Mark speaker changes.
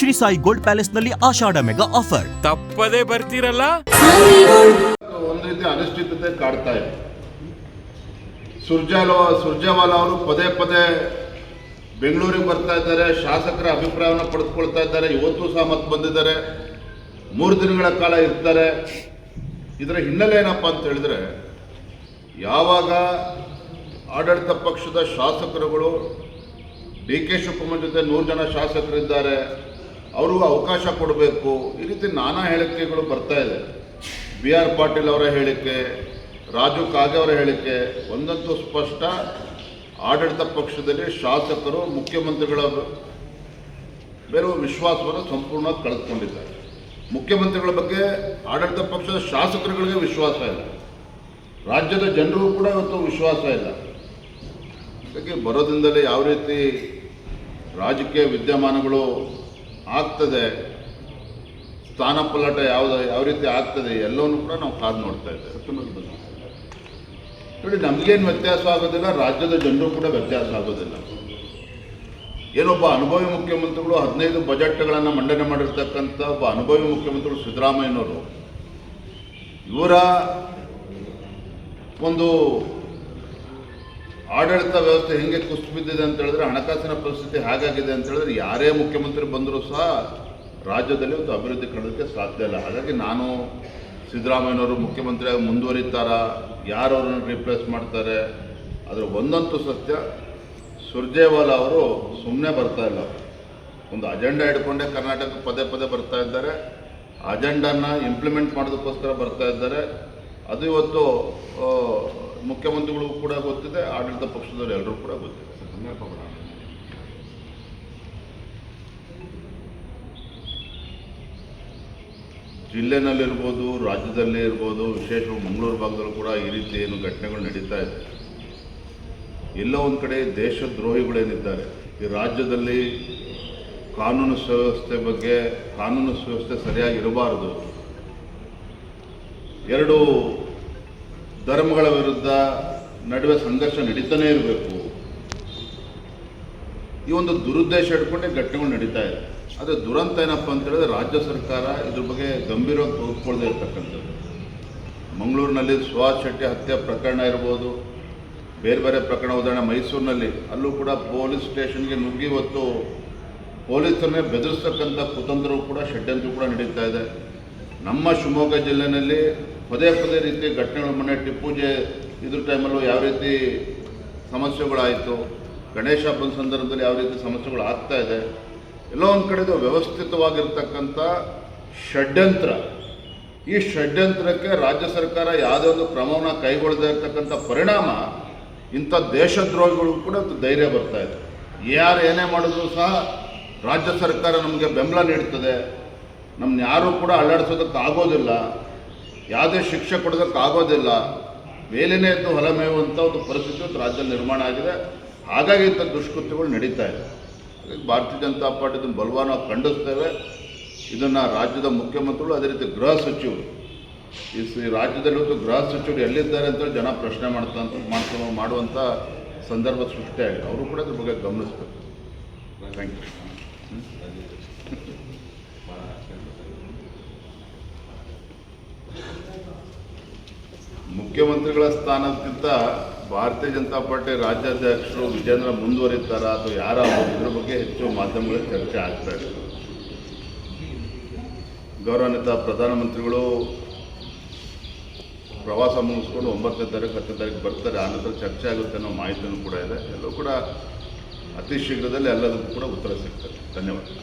Speaker 1: Shri Sai gold ಪ್ಯಾಲೇಸ್ನಲ್ಲಿ Ashadha mega offer
Speaker 2: ತಪ್ಪದೇ ಬರ್ತೀರಲ್ಲ?
Speaker 3: ಒಂದು ರೀತಿ ಅನಿಶ್ಚಿತತೆ ಕಾಡ್ತಾ ಇದೆ. ಸುರ್ಜಾಲ ಸುರ್ಜೇವಾಲ ಅವರು ಪದೇ ಪದೇ ಬೆಂಗಳೂರಿಗೆ ಬರ್ತಾ ಇದ್ದಾರೆ ಶಾಸಕರ ಅಭಿಪ್ರಾಯವನ್ನು ಪಡೆದುಕೊಳ್ತಾ ಇದ್ದಾರೆ ಇವತ್ತು ಸಹ ಮತ್ತೆ ಬಂದಿದ್ದಾರೆ ಮೂರು ದಿನಗಳ ಕಾಲ ಇರ್ತಾರೆ. ಇದರ ಹಿನ್ನೆಲೆ ಏನಪ್ಪ ಅಂತ ಹೇಳಿದ್ರೆ ಯಾವಾಗ ಆಡಳಿತ ಪಕ್ಷದ ಶಾಸಕರುಗಳು ಡಿ ಕೆ ಶಿವಕುಮಾರ್ ಜೊತೆ ನೂರು ಜನ ಶಾಸಕರಿದ್ದಾರೆ ಅವ್ರಿಗೂ ಅವಕಾಶ ಕೊಡಬೇಕು. ಈ ರೀತಿ ನಾನಾ ಹೇಳಿಕೆಗಳು ಬರ್ತಾ ಇದೆ. ಬಿ ಆರ್ ಪಾಟೀಲ್ ಅವರ ಹೇಳಿಕೆ, ರಾಜು ಕಾಗೆ ಅವರ ಹೇಳಿಕೆ, ಒಂದಂತೂ ಸ್ಪಷ್ಟ. ಆಡಳಿತ ಪಕ್ಷದಲ್ಲಿ ಶಾಸಕರು, ಮುಖ್ಯಮಂತ್ರಿಗಳ ಬೇರೆ ವಿಶ್ವಾಸವನ್ನು ಸಂಪೂರ್ಣ ಕಳೆದುಕೊಂಡಿದ್ದಾರೆ. ಮುಖ್ಯಮಂತ್ರಿಗಳ ಬಗ್ಗೆ ಆಡಳಿತ ಪಕ್ಷದ ಶಾಸಕರುಗಳಿಗೆ ವಿಶ್ವಾಸ ಇಲ್ಲ. ರಾಜ್ಯದ ಜನರಿಗೂ ಕೂಡ ಇವತ್ತು ವಿಶ್ವಾಸ ಇಲ್ಲ. ಹಾಗಾಗಿ ಬರೋದಿಂದಲೇ ಯಾವ ರೀತಿ ರಾಜಕೀಯ ವಿದ್ಯಮಾನಗಳು ಆಗ್ತದೆ. ಸ್ಥಾನ ಪಲ್ಲಟ ಯಾವ್ದು ಯಾವ ರೀತಿ ಆಗ್ತದೆ ಎಲ್ಲವನ್ನು ಕೂಡ ನಾವು ಕಾದು ನೋಡ್ತಾ ಇದ್ದೇವೆ. ನೋಡಿ ನಮಗೇನು ವ್ಯತ್ಯಾಸ ಆಗೋದಿಲ್ಲ ರಾಜ್ಯದ ಜನರು ಕೂಡ ವ್ಯತ್ಯಾಸ ಆಗೋದಿಲ್ಲ. ಏನೊಬ್ಬ ಅನುಭವಿ ಮುಖ್ಯಮಂತ್ರಿಗಳು ಹದಿನೈದು ಬಜೆಟ್ಗಳನ್ನು ಮಂಡನೆ ಮಾಡಿರ್ತಕ್ಕಂಥ ಒಬ್ಬ ಅನುಭವಿ ಮುಖ್ಯಮಂತ್ರಿಗಳು ಸಿದ್ದರಾಮಯ್ಯನವರು ಇವರ ಒಂದು ಆಡಳಿತ ವ್ಯವಸ್ಥೆ ಹೆಂಗೆ ಕುಸಿದು ಬಿದ್ದಿದೆ ಅಂತ ಹೇಳಿದ್ರೆ ಹಣಕಾಸಿನ ಪರಿಸ್ಥಿತಿ ಹಾಗಾಗಿದೆ ಅಂತ ಹೇಳಿದ್ರೆ ಯಾರೇ ಮುಖ್ಯಮಂತ್ರಿ ಬಂದರೂ ಸಹ ರಾಜ್ಯದಲ್ಲಿ ಒಂದು ಅಭಿವೃದ್ಧಿ ಕಾಣೋದಕ್ಕೆ ಸಾಧ್ಯ ಇಲ್ಲ. ಹಾಗಾಗಿ ನಾನು ಸಿದ್ದರಾಮಯ್ಯನವರು ಮುಖ್ಯಮಂತ್ರಿಯಾಗಿ ಮುಂದುವರಿತಾರ ಯಾರು ಅವ್ರನ್ನ ರಿಪ್ಲೇಸ್ ಮಾಡ್ತಾರೆ ಅದರ ಒಂದಂತೂ ಸತ್ಯ, ಸುರ್ಜೇವಾಲಾ ಅವರು ಸುಮ್ಮನೆ ಬರ್ತಾ ಇಲ್ಲ. ಒಂದು ಅಜೆಂಡಾ ಹಿಡ್ಕೊಂಡೇ ಕರ್ನಾಟಕ ಪದೇ ಪದೇ ಬರ್ತಾ ಇದ್ದಾರೆ. ಅಜೆಂಡಾನ ಇಂಪ್ಲಿಮೆಂಟ್ ಮಾಡೋದಕ್ಕೋಸ್ಕರ ಬರ್ತಾ ಇದ್ದಾರೆ. ಅದು ಇವತ್ತು ಮುಖ್ಯಮಂತ್ರಿಗಳಿಗೂ ಕೂಡ ಗೊತ್ತಿದೆ, ಆಡಳಿತ ಪಕ್ಷದವರು ಎಲ್ಲರೂ ಕೂಡ ಗೊತ್ತಿದೆ. ಜಿಲ್ಲೆನಲ್ಲಿರ್ಬೋದು, ರಾಜ್ಯದಲ್ಲೇ ಇರ್ಬೋದು, ವಿಶೇಷವಾಗಿ ಮಂಗಳೂರು ಭಾಗದಲ್ಲೂ ಕೂಡ ಈ ರೀತಿ ಏನು ಘಟನೆಗಳು ನಡೀತಾ ಇದೆ. ಎಲ್ಲೋ ಒಂದು ಕಡೆ ದೇಶದ್ರೋಹಿಗಳೇನಿದ್ದಾರೆ. ಈ ರಾಜ್ಯದಲ್ಲಿ ಕಾನೂನು ಸುವ್ಯವಸ್ಥೆ ಬಗ್ಗೆ, ಕಾನೂನು ಸುವ್ಯವಸ್ಥೆ ಸರಿಯಾಗಿ ಇರಬಾರದು. ಎರಡು ಧರ್ಮಗಳ ವಿರುದ್ಧ ನಡುವೆ ಸಂಘರ್ಷ ನಡೀತಾನೇ ಇರಬೇಕು. ಈ ಒಂದು ದುರುದ್ದೇಶ ಇಟ್ಕೊಂಡೇ ಘಟನೆಗಳು ನಡೀತಾ ಇದೆ. ಆದರೆ ದುರಂತ ಏನಪ್ಪ ಅಂತ ಹೇಳಿದ್ರೆ ರಾಜ್ಯ ಸರ್ಕಾರ ಇದ್ರ ಬಗ್ಗೆ ಗಂಭೀರವಾಗಿ ತೋರಿಸ್ಕೊಳ್ದೇ ಇರ್ತಕ್ಕಂಥದ್ದು. ಮಂಗಳೂರಿನಲ್ಲಿ ಸುಹಾಸ್ ಶೆಟ್ಟಿ ಹತ್ಯೆ ಪ್ರಕರಣ ಇರ್ಬೋದು. ಬೇರೆ ಬೇರೆ ಪ್ರಕರಣ ಉದಾಹರಣೆ ಮೈಸೂರಿನಲ್ಲಿ. ಅಲ್ಲೂ ಕೂಡ ಪೊಲೀಸ್ ಸ್ಟೇಷನ್ಗೆ ನುಗ್ಗಿ ಹೊತ್ತು ಪೊಲೀಸರನ್ನೇ ಬೆದರಿಸ್ತಕ್ಕಂಥ ಕುತಂತ್ರವು ಕೂಡ ಷಡ್ಯಂತ್ರ ಕೂಡ ನಡೀತಾ ಇದೆ. ನಮ್ಮ ಶಿವಮೊಗ್ಗ ಜಿಲ್ಲೆಯಲ್ಲಿ ಪದೇ ಪದೇ ರೀತಿ ಘಟನೆಗಳು ಮೊನ್ನೆ ಟಿಪ್ಪೂಜೆ ಇದ್ರ ಟೈಮಲ್ಲೂ ಯಾವ ರೀತಿ ಸಮಸ್ಯೆಗಳಾಯಿತು, ಗಣೇಶ ಹಬ್ಬದ ಸಂದರ್ಭದಲ್ಲಿ ಯಾವ ರೀತಿ ಸಮಸ್ಯೆಗಳು ಆಗ್ತಾ ಇದೆ, ಎಲ್ಲೋ ಒಂದು ಕಡೆದು ವ್ಯವಸ್ಥಿತವಾಗಿರ್ತಕ್ಕಂಥ ಷಡ್ಯಂತ್ರ. ಈ ಷಡ್ಯಂತ್ರಕ್ಕೆ ರಾಜ್ಯ ಸರ್ಕಾರ ಯಾವುದೇ ಒಂದು ಕ್ರಮವನ್ನು ಕೈಗೊಳ್ಳದೇ ಇರತಕ್ಕಂಥ ಪರಿಣಾಮ ಇಂಥ ದೇಶದ್ರೋಹಿಗಳು ಕೂಡ ಧೈರ್ಯ ಬರ್ತಾ ಇದೆ. ಯಾರು ಏನೇ ಮಾಡಿದ್ರು ಸಹ ರಾಜ್ಯ ಸರ್ಕಾರ ನಮಗೆ ಬೆಂಬಲ ನೀಡ್ತದೆ. ನಮ್ಮನ್ನ ಯಾರೂ ಕೂಡ ಅಲ್ಲಾಡಿಸೋದಕ್ಕೆ ಆಗೋದಿಲ್ಲ ಯಾವುದೇ ಶಿಕ್ಷೆ ಕೊಡೋದಕ್ಕೆ ಆಗೋದಿಲ್ಲ. ಮೇಲೇ ಎದ್ದು ಹೊಲ ಮೇಯುವಂಥ ಒಂದು ಪರಿಸ್ಥಿತಿ ಇವತ್ತು ರಾಜ್ಯದಲ್ಲಿ ನಿರ್ಮಾಣ ಆಗಿದೆ. ಹಾಗಾಗಿ ಇಂಥ ದುಷ್ಕೃತ್ಯಗಳು ನಡೀತಾ ಇದೆ. ಭಾರತೀಯ ಜನತಾ ಪಾರ್ಟಿ ಇದನ್ನು ಬಲವಾನವಾಗಿ ಖಂಡಿಸ್ತೇವೆ. ಇದನ್ನು ರಾಜ್ಯದ ಮುಖ್ಯಮಂತ್ರಿಗಳು ಅದೇ ರೀತಿ ಗೃಹ ಸಚಿವರು, ಈ ಸ- ರಾಜ್ಯದಲ್ಲಿ ಇವತ್ತು ಗೃಹ ಸಚಿವರು ಎಲ್ಲಿದ್ದಾರೆ ಅಂತ ಜನ ಪ್ರಶ್ನೆ ಮಾಡ್ತಾ ಮಾಡ್ಕೊಂಡು ಮಾಡುವಂಥ ಸಂದರ್ಭ ಸೃಷ್ಟಿಯಾಗಿದೆ ಅವರು ಕೂಡ ಅದ್ರ ಬಗ್ಗೆ ಗಮನಿಸ್ಬೇಕು. ಥ್ಯಾಂಕ್ ಯು ಮುಖ್ಯಮಂತ್ರಿಗಳ ಸ್ಥಾನಕ್ಕಿಂತ ಭಾರತೀಯ ಜನತಾ ಪಾರ್ಟಿ ರಾಜ್ಯಾಧ್ಯಕ್ಷರು ವಿಜೇಂದ್ರ ಮುಂದುವರಿತಾರ ಅಥವಾ ಯಾರು ಇದ್ರ ಬಗ್ಗೆ ಹೆಚ್ಚು ಮಾಧ್ಯಮಗಳಲ್ಲಿ ಚರ್ಚೆ ಆಗ್ತಾ ಇದೆ. ಗೌರವಾನ್ವಿತ ಪ್ರಧಾನಮಂತ್ರಿಗಳು ಪ್ರವಾಸ ಮುಗಿಸ್ಕೊಂಡು ಒಂಬತ್ತನೇ ತಾರೀಕು, ಹತ್ತನೇ ತಾರೀಕು ಬರ್ತಾರೆ. ಆ ನಂತರ ಚರ್ಚೆ ಆಗುತ್ತೆ ಅನ್ನೋ ಮಾಹಿತಿಯೂ ಕೂಡ ಇದೆ. ಎಲ್ಲವೂ ಕೂಡ ಅತಿ ಶೀಘ್ರದಲ್ಲಿ ಎಲ್ಲದಕ್ಕೂ ಕೂಡ ಉತ್ತರ ಸಿಗ್ತದೆ. ಧನ್ಯವಾದ.